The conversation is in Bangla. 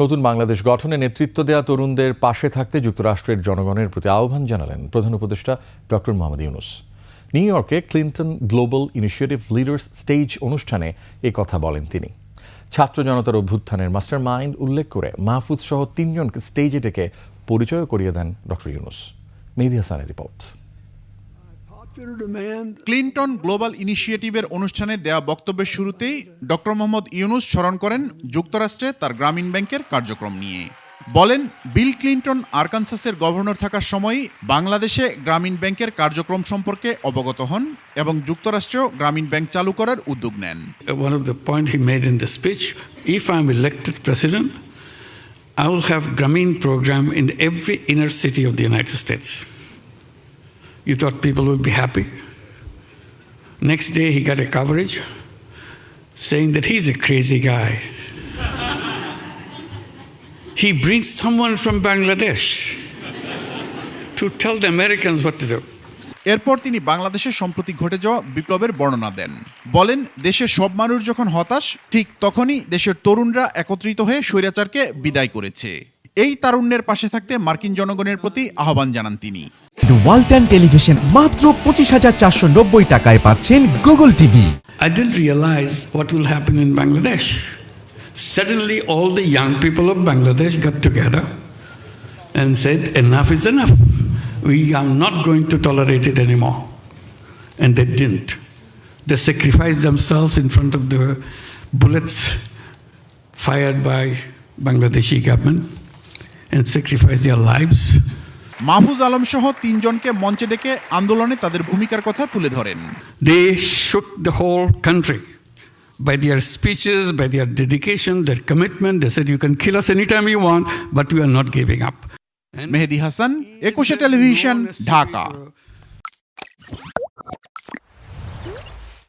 নতুন বাংলাদেশ গঠনে নেতৃত্ব দেওয়া তরুণদের পাশে থাকতে যুক্তরাষ্ট্রের জনগণের প্রতি আহ্বান জানালেন প্রধান উপদেষ্টা ডক্টর মোহাম্মদ ইউনুস। নিউ ইয়র্কে Clinton global initiative leaders stage অনুষ্ঠানে এ কথা বলেন তিনি। ছাত্র জনতার অভ্যুত্থানের মাস্টার মাইন্ড উল্লেখ করে মাহফুজ সহ তিনজনকে স্টেজে ডেকে পরিচয় করিয়ে দেন ডক্টর ইউনুস। মেহেদি হাসানের রিপোর্ট। ক্লিন্টন গ্লোবাল ইনিশিয়েটিভের অনুষ্ঠানে দেয়া বক্তব্যের শুরুতেই ডক্টর মোহাম্মদ ইউনুস স্মরণ করেন যুক্তরাষ্ট্রে তার গ্রামীণ ব্যাংকের কার্যক্রম নিয়ে। বলেন বিল ক্লিন্টন আরকানসাসের গভর্নর থাকার সময়ই বাংলাদেশে গ্রামীণ ব্যাংকের কার্যক্রম সম্পর্কে অবগত হন এবং যুক্তরাষ্ট্রেও গ্রামীণ ব্যাংক চালু করার উদ্যোগ নেন। One of the points he made in the speech if i'm elected president i will have grameen program in every inner city of the united states. You thought people would be happy next day he got a coverage saying that he's a crazy guy he brings someone from bangladesh to tell the americans what to do এরপর তিনি বাংলাদেশে সম্প্রতি ঘটে যাওয়া বিপ্লবের বর্ণনা দেন বলেন দেশের সব মানুষ যখন হতাশ ঠিক তখনই দেশের তরুণরা একত্রিত হয়ে স্বৈরাচারকে বিদায় করেছে এই তারুণ্যের পাশে থাকতে মার্কিন জনগণের প্রতি আহ্বান জানান তিনি ওয়ালটন টেলিভিশন মাত্র পঁচিশ হাজার চারশো নব্বই টাকায় পাচ্ছেন Google TV I didn't realize what will happen in Bangladesh. Suddenly, all the young people of Bangladesh got together and said, Enough is enough. We are not going to tolerate it anymore. And they didn't. They sacrificed themselves in front of the bullets fired by Bangladeshi government and sacrificed their lives. Mahfuz Alam সহ তিনজনকে মঞ্চে ডেকে আন্দোলনে তাদের ভূমিকার কথা তুলে ধরেন They shook the whole country by their speeches, by their dedication, their commitment. They said, You can kill us anytime you want, but we are not giving up. Mehedi Hasan Ekushey television Dhaka